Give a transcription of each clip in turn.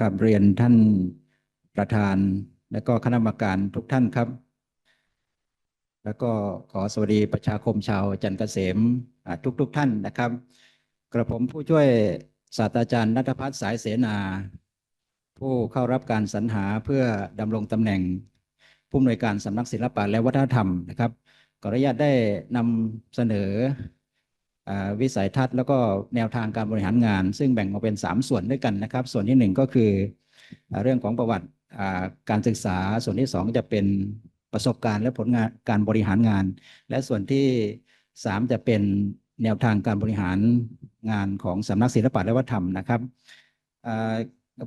กับเรียนท่านประธาน และก็คณะกรรมการทุกท่านครับ แล้วก็ขอสวัสดีประชาคมชาวจันทร์เกษมทุกทุกๆท่านนะครับ กระผมผู้ช่วยศาสตราจารย์นัทพัฒน์สายเสนา ผู้เข้ารับการสรรหาเพื่อดำรงตำแหน่งผู้อำนวยการสำนักศิลปะและวัฒนธรรมนะครับขออนุญาตได้นำเสนอ วิสัยทัศน์แล้วก็แนวทางการบริหารงาน ซึ่งแบ่งออกเป็น 3 ส่วนด้วยกันนะครับ ส่วนที่ 1 ก็คืออเรื่องของประวัติการศึกษา ส่วนที่ 2 จะเป็นประสบการณ์และผลงานการบริหารงาน และส่วนที่ 3 จะเป็นแนวทางการบริหารงานของสำนักศิลปะและวัฒนธรรมนะครับ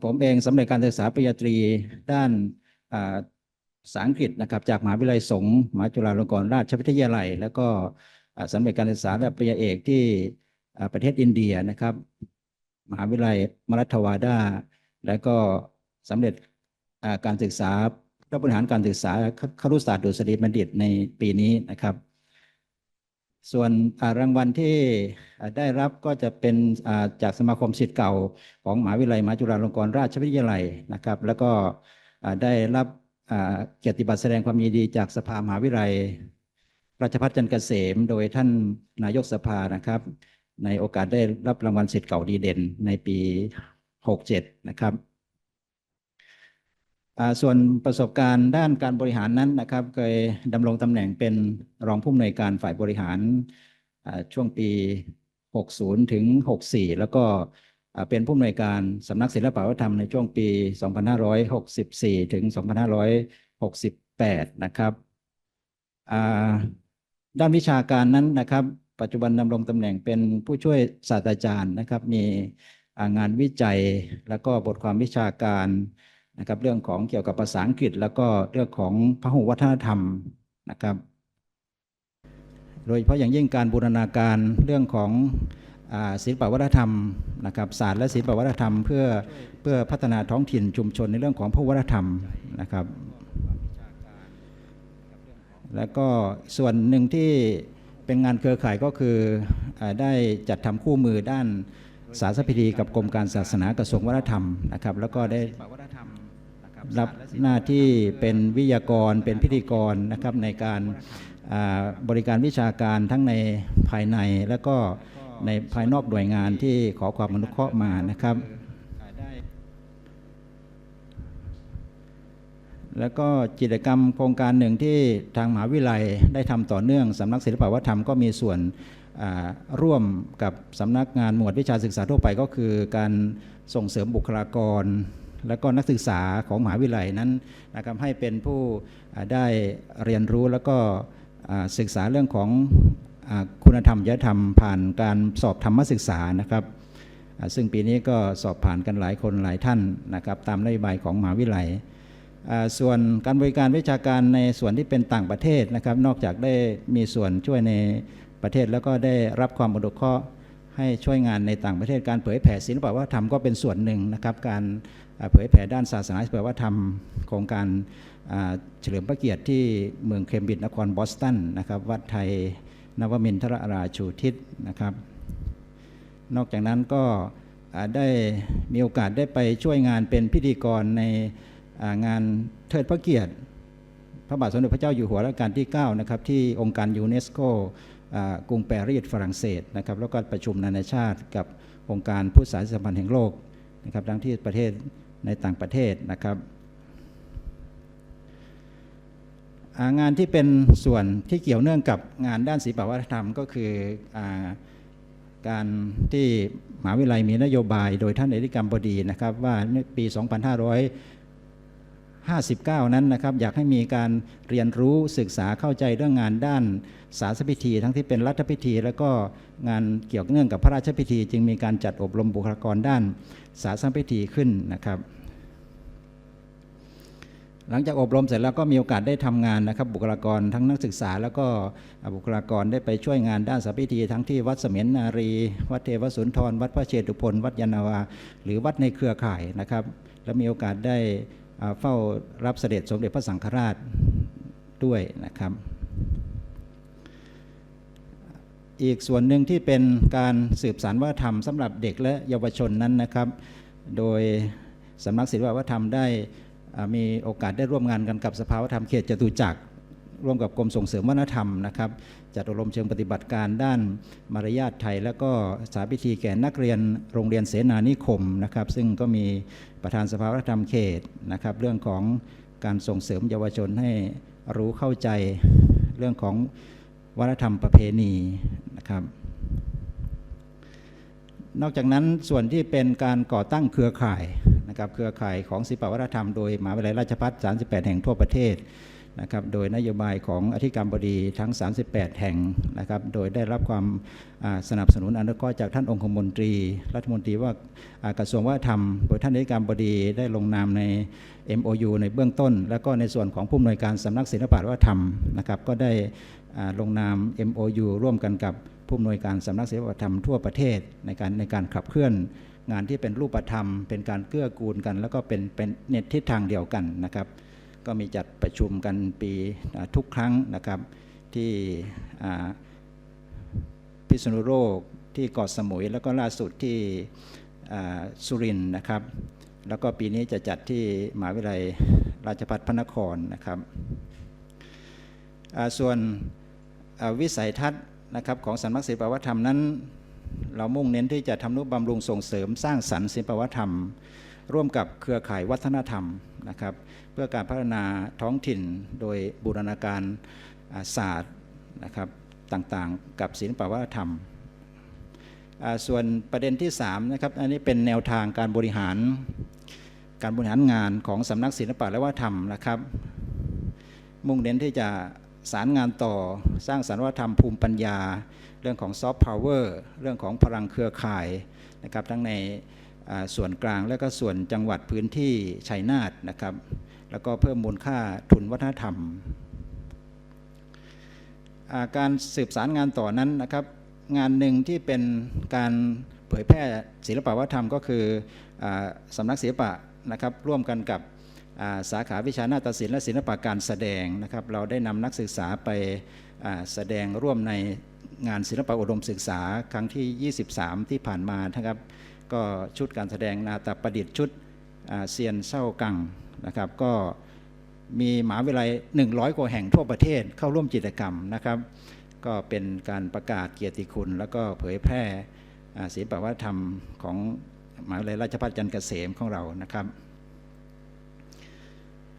ผมเองสำเร็จการศึกษาปริญญาตรีด้านภาษาอังกฤษนะครับจากมหาวิทยาลัยสงฆ์มหาจุฬาลงกรณราชวิทยาลัย แล้วก็ สำเร็จการศึกษาระดับปริญญาเอกที่ประเทศอินเดียนะครับ มหาวิทยาลัยมรัฐวาดา แล้วก็สำเร็จการศึกษารับบริหารการศึกษาครุศาสตร์ดุษฎีบัณฑิตในปีนี้นะครับ ส่วนรางวัลที่ได้รับก็จะเป็นจากสมาคมศิษย์เก่าของมหาวิทยาลัยมหาจุฬาลงกรณราชวิทยาลัยนะครับ แล้วก็ได้รับเกียรติบัตรแสดงความยินดีจากสภามหาวิทยาลัย ราชภัฏจันเกษม โดยท่านนายกสภานะครับ ในโอกาสได้รับรางวัลศิษย์เก่าดีเด่นในปี 67 นะครับส่วนประสบการณ์ด้านการบริหารนั้นนะครับ เคยดำรงตำแหน่งเป็นรองผู้อำนวยการฝ่ายบริหารช่วงปี 60 ถึง 64 แล้วก็เป็นผู้อำนวยการสำนักศิลปวัฒนธรรมในช่วงปี 2564 ถึง 2568 นะครับ ด้านวิชาการนั้นนะครับ ปัจจุบันดำรงตำแหน่งเป็นผู้ช่วยศาสตราจารย์นะครับ มีงานวิจัยแล้วก็บทความวิชาการนะครับเรื่องของเกี่ยวกับภาษาอังกฤษ แล้วก็เรื่องของพหุวัฒนธรรมนะครับ โดยเฉพาะอย่างยิ่งการบูรณาการเรื่องของศิลปวัฒนธรรมนะครับศาสตร์และศิลปวัฒนธรรม เพื่อเพื่อพัฒนาท้องถิ่นชุมชนในเรื่องของพหุวัฒนธรรมนะครับ แล้วก็ส่วนหนึ่งที่เป็นงานเครือข่ายก็คืออได้จัดทำคู่มือด้านศาสพิธีกับกรมการศาสนากระทรวงวัฒนธรรมนะครับ แล้วก็ได้รับหน้าที่เป็นวิทยากรเป็นพิธีกรนะครับในการบริการวิชาการทั้งในภายในและก็ในภายนอกหน่วยงานที่ขอความอนุเคราะห์มานะครับ แล้วก็กิจกรรมโครงการหนึ่งที่ทางมหาวิทยาลัยได้ทำต่อเนื่องสำนักศิลปวัฒนธรรมก็มีส่วนร่วมกับสำนักงานหมวดวิชาศึกษาทั่วไปก็คือการส่งเสริมบุคลากร และก็นักศึกษาของมหาวิทยาลัยนั้นนะครับให้เป็นผู้ได้เรียนรู้แล้วก็ศึกษาเรื่องของอคุณธรรมจริยธรรมผ่านการสอบธรรมศึกษานะครับ ซึ่งปีนี้ก็สอบผ่านกันหลายคนหลายท่านนะครับตามนโยบายของมหาวิทยาลัย ส่วนการบริการวิชาการในส่วนที่เป็นต่างประเทศนะครับ นอกจากได้มีส่วนช่วยในประเทศแล้วก็ได้รับความอนุเคราะห์ให้ช่วยงานในต่างประเทศการเผยแผ่ศิลปวัฒนธรรมก็เป็นส่วนหนึ่งนะครับ การเผยแผ่ด้านศาสนาศิลปวัฒนธรรมโครงการเฉลิมพระเกียรติที่เมืองเคมบริดจ์นครบอสตันนะครับวัดไทยนวมินทรราชูทิศนะครับ นอกจากนั้นก็ได้มีโอกาสได้ไปช่วยงานเป็นพิธีกรใน งานเทิดพระเกียรติ พระบาทสมเด็จพระเจ้าอยู่หัวรัชกาลที่9นะครับที่องค์การยูเนสโกกรุงปารีสฝรั่งเศสนะครับแล้วก็ประชุมนานาชาติกับองค์การพุทธศาสนิกสัมพันธ์แห่งโลกนะครับทั้งที่ประเทศในต่างประเทศนะครับางานที่เป็นส่วนที่เกี่ยวเนื่องกับงานด้านศิลปวัฒนธรรมก็คืออการที่มหาวิทยาลัยมีนโยบายโดยท่านเอริกรรมบดีนะครับว่าใน 59 นั้นนะครับ อยากให้มีการเรียนรู้ศึกษาเข้าใจเรื่องงานด้านศาสพิธี ทั้งที่เป็นรัฐพิธี แล้วก็งานเกี่ยวเนื่องกับพระราชพิธี จึงมีการจัดอบรมบุคลากรด้านศาสพิธีขึ้นนะครับหลังจากอบรมเสร็จแล้วก็มีโอกาสได้ทำงานนะครับ บุคลากรทั้งนักศึกษา แล้วก็บุคลากรได้ไปช่วยงานด้านสัพพิธี ทั้งที่วัดเสมียนนารี วัดเทวสุนทร วัดพระเชตุพนวัดยานาวา หรือวัดในเครือข่ายนะครับ และมีโอกาสได้ เฝ้ารับเสด็จสมเด็จพระสังฆราชด้วยนะครับ อีกส่วนหนึ่งที่เป็นการสืบสานวัฒนธรรมสำหรับเด็กและเยาวชนนั้นนะครับ โดยสำนักศิลปวัฒนธรรมได้มีโอกาสได้ร่วมงานกันกับสภาวัฒนธรรมเขตจตุจักร ร่วมกับกรมส่งเสริมวัฒนธรรมนะครับจัดอบรมเชิงปฏิบัติการด้านมารยาทไทย แล้วก็สาพิธีแก่นักเรียนโรงเรียนเสนานิคมนะครับซึ่งก็มีประธานสภาวัฒนธรรมเขตนะครับเรื่องของการส่งเสริมเยาวชนให้รู้เข้าใจเรื่องของวัฒนธรรมประเพณีนะครับนอกจากนั้นส่วนที่เป็นการก่อตั้งเครือข่ายนะครับเครือข่ายของศิลปวัฒนธรรมโดยมหาวิทยาลัยราชภัฏ38 แห่งทั่วประเทศ นะครับโดยนโยบายของอธิการบดีทั้ง 38 แห่งนะครับโดยได้รับความสนับสนุนอนุเคราะห์จากท่านองคมนตรี รัฐมนตรีว่ากระทรวงวัฒนธรรม โดยท่านอธิการบดีได้ลงนามใน MOU ในเบื้องต้น แล้วก็ในส่วนของผู้อำนวยการสำนักศิลปวัฒนธรรมนะครับก็ได้ลงนาม MOU ร่วมกันกับผู้อำนวยการสำนักศิลปวัฒนธรรมทั่วประเทศในการในการขับเคลื่อนงานที่เป็นรูปธรรม เป็นการเกื้อกูลกัน แล้วก็เป็นเป็นเน็ตทิศทางเดียวกันนะครับ ก็มีจัดประชุมกันปีทุกครั้งนะครับที่พิษณุโลกที่เกาะสมุย แล้วก็ล่าสุดที่สุรินนะครับ แล้วก็ปีนี้จะจัดที่มหาวิทยาลัยราชภัฏพระนครนะครับส่วนวิสัยทัศน์นะครับของสำนักศิลปวัฒนธรรมนั้น เรามุ่งเน้นที่จะทำนุบำรุงส่งเสริมสร้างสรรค์ศิลปวัฒนธรรม ร่วมกับเครือข่ายวัฒนธรรมนะครับ เพื่อการพัฒนาท้องถิ่นโดยบูรณาการาศาสตร์นะครับต่างๆ กับศิลปวัฒนธรรม ส่วนประเด็นที่3นะครับอันนี้เป็นแนวทางการบริหาร การบริหารงานของสำนักศิลปะและวัฒนธรรมนะครับ มุ่งเน้นที่จะสารงานต่อสร้างสรรค์วัฒนธรรมภูมิปัญญา เรื่องของซอฟต์พาวเวอร์เรื่องของพลังเครือข่ายนะครับทั้งใน ส่วนกลางและก็ส่วนจังหวัดพื้นที่ชัยนาทนะครับ แล้วก็เพิ่มมูลค่าทุนวัฒนธรรมาการสืบสารงานต่อนั้นนะครับ งานหนึ่งที่เป็นการเผยแพร่ศิลปวัฒนธรรมก็คืออสำนักศิลปะนะครับร่วมกันกับาสาขาวิชานาฏศิลป์และศิลปะการแสดงนะครับ เราได้นำนักศึกษาไปแสดงร่วมในงานศิลปะอุดมศึกษาครั้งที่ 23 ที่ผ่านมานะครับ ก็ชุดการแสดงนาตประดิษฐ์ชุดเซียนเศร้ากังนะครับก็มีหมหาวิทยาลัย 100 กว่าแห่งทั่วประเทศเข้าร่วมกิจกรรมนะครับ ก็เป็นการประกาศเกียรติคุณ แล้วก็เผยแพร่ศิลปวัฒนธรรมของหมหาวิทยาลัยราชภัฏจันทร์เกษมของเรานะครับ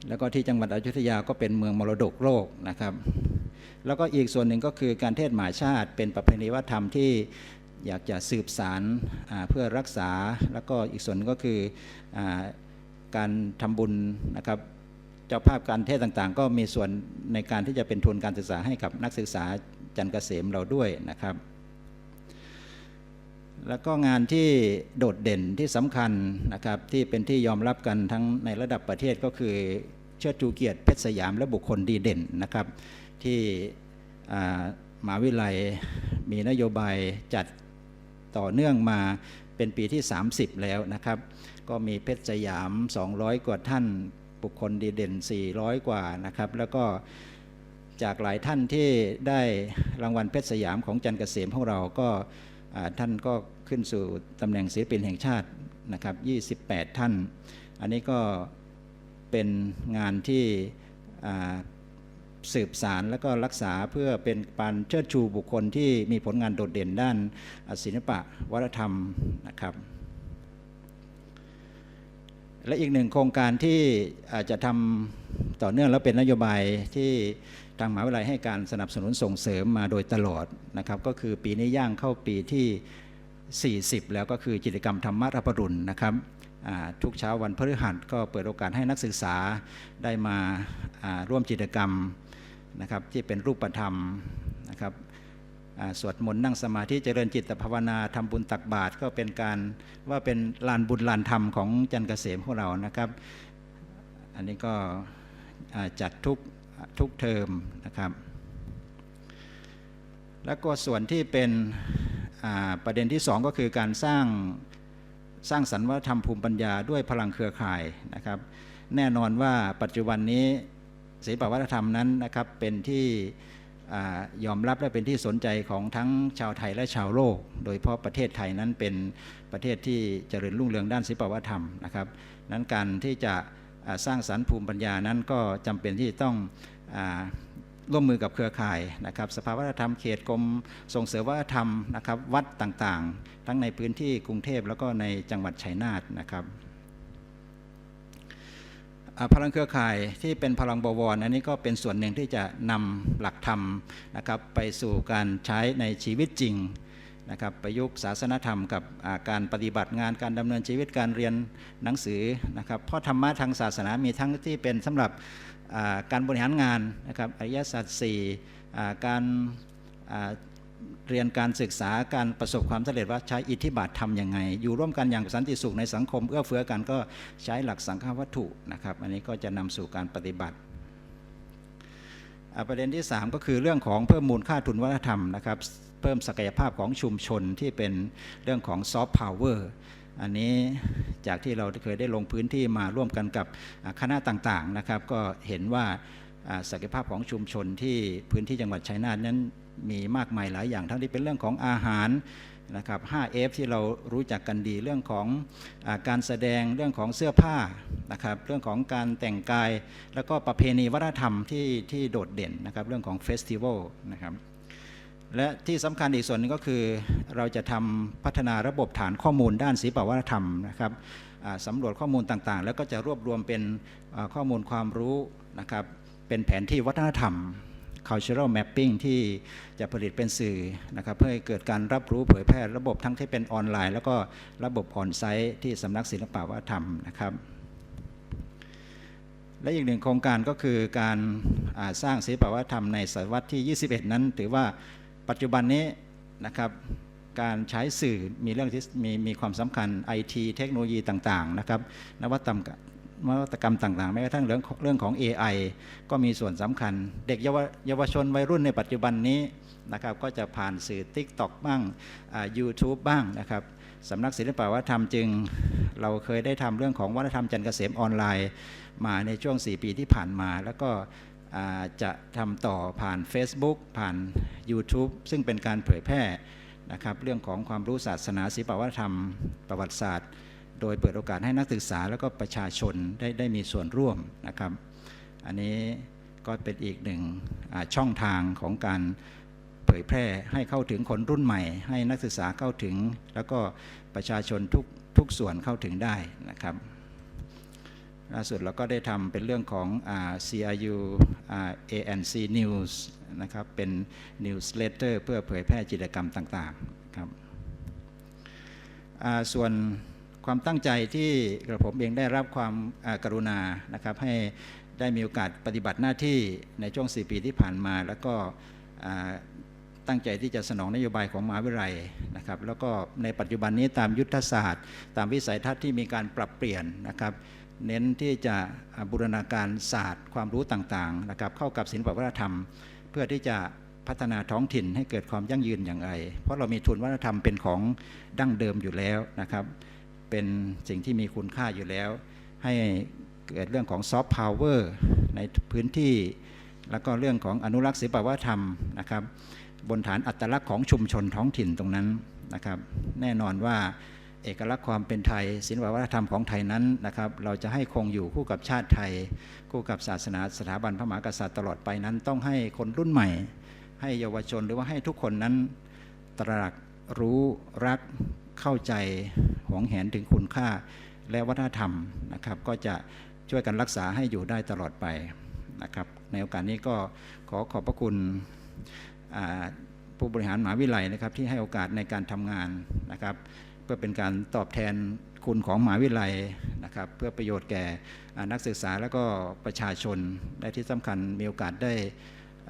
แล้วก็ที่จังหวัดอยุธยาก็เป็นเมืองมรดกโลกนะครับ แล้วก็อีกส่วนหนึ่งก็คือการเทศหมาชาติเป็นประเพณีวัฒนธรรมที่ อยากจะสืบสารเพื่อรักษา แล้วก็อีกส่วนก็คืออการทำบุญนะครับเจ้าภาพการเทศต่างๆ ก็มีส่วนในการที่จะเป็นทุนการศึกษาให้กับนักศึกษาจันทร์เกษมเราด้วยนะครับ แล้วก็งานที่โดดเด่นที่สำคัญนะครับที่เป็นที่ยอมรับกันทั้งในระดับประเทศก็คือเชิดชูเกียรติเพชรสยามและบุคคลดีเด่นนะครับที่มหาวิทยาลัยมีนโยบายจัด ต่อเนื่องมาเป็นปีที่ 30 แล้วนะครับ ก็มีเพชรสยาม 200 กว่าท่าน บุคคลดีเด่น 400 กว่านะครับ แล้วก็จากหลายท่านที่ได้รางวัลเพชรสยามของจันเกษมของเราก็ท่านก็ขึ้นสู่ตำแหน่งศิลปินแห่งชาตินะครับ 28 ท่าน อันนี้ก็เป็นงานที่ สืบสารและก็รักษาเพื่อเป็นการเชิดชูบุคคลที่มีผลงานโดดเด่นด้านศิลปะวัฒนธรรมนะครับ และอีกหนึ่งโครงการที่อาจจะทำต่อเนื่องแล้วเป็นนโยบายที่ทางมหาวิทยาลัยให้การสนับสนุนส่งเสริมมาโดยตลอดนะครับก็คือปีนี้ย่างเข้าปีที่ 40 แล้วก็คือกิจกรรมธรรมรับปรุณนะครับทุกเช้าวันพฤหัสก็เปิดโอกาสให้นักศึกษาได้มาอ่าร่วมกิจกรรม นะครับที่เป็นรูปธรรมนะครับสวดมนต์นั่งสมาธิเจริญจิตภาวนาทำบุญตักบาตรก็เป็นการว่าเป็นลานบุญลานธรรมของจันเกษมของเรานะครับ อันนี้ก็จัดทุกทุกเทอมนะครับ แล้วก็ส่วนที่เป็นประเด็นที่สองก็คือการสร้างสร้างสรรค์วัฒนธรรมภูมิปัญญาด้วยพลังเครือข่ายนะครับ แน่นอนว่าปัจจุบันนี้ ศิลปวัฒนธรรมนั้นนะครับเป็นที่อยอมรับและเป็นที่สนใจของทั้งชาวไทยและชาวโลก โดยเฉพาะประเทศไทยนั้นเป็นประเทศที่เจริญรุ่งเรืองด้านศิลปวัฒนธรรมนะครับ นั้นการที่จะสร้างสรรค์ภูมิปัญญานั้นก็จำเป็นที่ต้องอร่วมมือกับเครือข่ายนะครับสภาวัฒนธรรมเขตกรมส่งเสริมวัฒนธรรมนะครับวัดต่างๆ ทั้งในพื้นที่กรุงเทพแล้วก็ในจังหวัดชัยนาทนะครับ พลังเครือข่ายที่เป็นพลังบวรอันนี้ก็เป็นส่วนหนึ่งที่จะนำหลักธรรมนะครับไปสู่การใช้ในชีวิตจริงนะครับประยุกต์ศาสนธรรมกับการปฏิบัติงานการดำเนินชีวิตการเรียนหนังสือนะครับเพราะธรรมะทางศาสนามีทั้งที่เป็นสำหรับการบริหารงานนะครับอริยสัจสี่การ เรียนการศึกษาการประสบความสำเร็จว่าใช้อิทธิบาททำยังไง อยู่ร่วมกันอย่างสันติสุขในสังคมเอื้อเฟื้อกันก็ใช้หลักสังฆวัตถุนะครับ อันนี้ก็จะนำสู่การปฏิบัติประเด็นที่ 3 ก็คือเรื่องของเพิ่มมูลค่าทุนวัฒนธรรมนะครับเพิ่มศักยภาพของชุมชนที่เป็นเรื่องของซอฟต์พาวเวอร์อันนี้จากที่เราเคยได้ลงพื้นที่มาร่วมกันกับคณะต่างๆนะครับ ก็เห็นว่าอ่าศักยภาพของชุมชนที่พื้นที่จังหวัดชัยนาทนั้น มีมากมายหลายอย่าง ทั้งที่เป็นเรื่องของอาหารนะครับ 5F ที่เรารู้จักกันดีเรื่องของอการแสดงเรื่องของเสื้อผ้านะครับ เรื่องของการแต่งกาย แล้วก็ประเพณีวัฒนธรรมที่ที่โดดเด่นนะครับ เรื่องของเฟสติวัลนะครับ และที่สำคัญอีกส่วนหนึงก็คือเราจะทำพัฒนาระบบฐานข้อมูลด้านศิลปวัฒนธรรมนะครับสำรวจข้อมูลต่างๆ แล้วก็จะรวบรวมเป็นข้อมูลความรู้นะครับ เป็นแผนที่วัฒนธรรม cultural mapping ที่จะผลิตเป็นสื่อนะครับเพื่อให้เกิดการรับรู้เผยแพร่ระบบทั้งที่เป็นออนไลน์ แล้วก็ระบบออนไซต์ที่สำนักศิลปวัฒนธรรมนะครับ และอีกหนึ่งโครงการก็คือการาสร้างศิลปวัฒนธรรมในศตวรรษที่ 21 นั้น ถือว่าปัจจุบันนี้นะครับการใช้สื่อมีเรื่องที่มีมีความสำคัญ IT เทคโนโลยีต่างๆนะครับนวัตกรรม นวัตกรรมต่างๆแม้กระทั่งเรื่องเรื่องของ AI ก็มีส่วนสำคัญ เด็กเยาวยาวชนวัยรุ่นในปัจจุบันนี้นะครับก็จะผ่านสื่อ TikTok บ้างอ่า YouTube บ้างนะครับสำนักศิลปวัฒนธรรมจึง เราเคยได้ทำเรื่องของวัฒนธรรมจันเกษมออนไลน์ มาในช่วง 4 ปีที่ผ่านมา แล้วก็จะทำต่อผ่าน Facebook ผ่าน YouTube ซึ่งเป็นการเผยแพร่นะครับเรื่องของความรู้ศาสนาศิลปวัฒนธรรม ประวัติศาสตร์ โดยเปิดโอกาสให้นักศึกษาแล้วก็ประชาชนได้ได้มีส่วนร่วมนะครับ อันนี้ก็เป็นอีกหนึ่งช่องทางของการเผยแพร่ให้เข้าถึงคนรุ่นใหม่ ให้นักศึกษาเข้าถึง แล้วก็ประชาชนทุกทุกส่วนเข้าถึงได้นะครับล่าสุดเราก็ได้ทำเป็นเรื่องของอ CRU อ ANC News นะครับ เป็น newsletter เพื่อเผยแพร่กิจกรรมต่างๆครับส่วน ความตั้งใจที่กระผมเองได้รับความกรุณานะครับ ให้ได้มีโอกาสปฏิบัติหน้าที่ในช่วง 4 ปีที่ผ่านมา แล้วก็ตั้งใจที่จะสนองนโยบายของมหาวิทยาลัยนะครับ แล้วก็ในปัจจุบันนี้ตามยุทธศาสตร์ ตามวิสัยทัศน์ที่มีการปรับเปลี่ยนนะครับ เน้นที่จะบูรณาการศาสตร์ ความรู้ต่างๆนะครับ เข้ากับศิลปวัฒนธรรม เพื่อที่จะพัฒนาท้องถิ่นให้เกิดความยั่งยืนอย่างไร เพราะเรามีทุนวัฒนธรรมเป็นของดั้งเดิมอยู่แล้วนะครับ เป็นสิ่งที่มีคุณค่าอยู่แล้ว ให้เกิดเรื่องของซอฟต์พาวเวอร์ในพื้นที่ แล้วก็เรื่องของอนุรักษ์ศิลปวัฒนธรรมนะครับ บนฐานอัตลักษณ์ของชุมชนท้องถิ่นตรงนั้นนะครับ แน่นอนว่าเอกลักษณ์ความเป็นไทยศิลปวัฒนธรรมของไทยนั้นนะครับ เราจะให้คงอยู่คู่กับชาติไทย คู่กับศาสนาสถาบันพระมหากษัตริย์ตลอดไปนั้น ต้องให้คนรุ่นใหม่ ให้เยาวชนหรือว่าให้ทุกคนนั้นตระหนักรู้รัก เข้าใจหวงแหนถึงคุณค่าและวัฒนธรรมนะครับ ก็จะช่วยกันรักษาให้อยู่ได้ตลอดไปนะครับ ในโอกาสนี้ก็ขอขอบพระคุณผู้บริหารมหาวิทยาลัยนะครับ ที่ให้โอกาสในการทำงานนะครับ เพื่อเป็นการตอบแทนคุณของมหาวิทยาลัยนะครับ เพื่อประโยชน์แก่นักศึกษาและก็ประชาชนและที่สำคัญมีโอกาสได้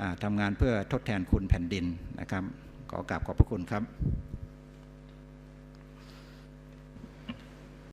อ่าทำงานเพื่อทดแทนคุณแผ่นดินนะครับ ขอกราบขอบพระคุณครับ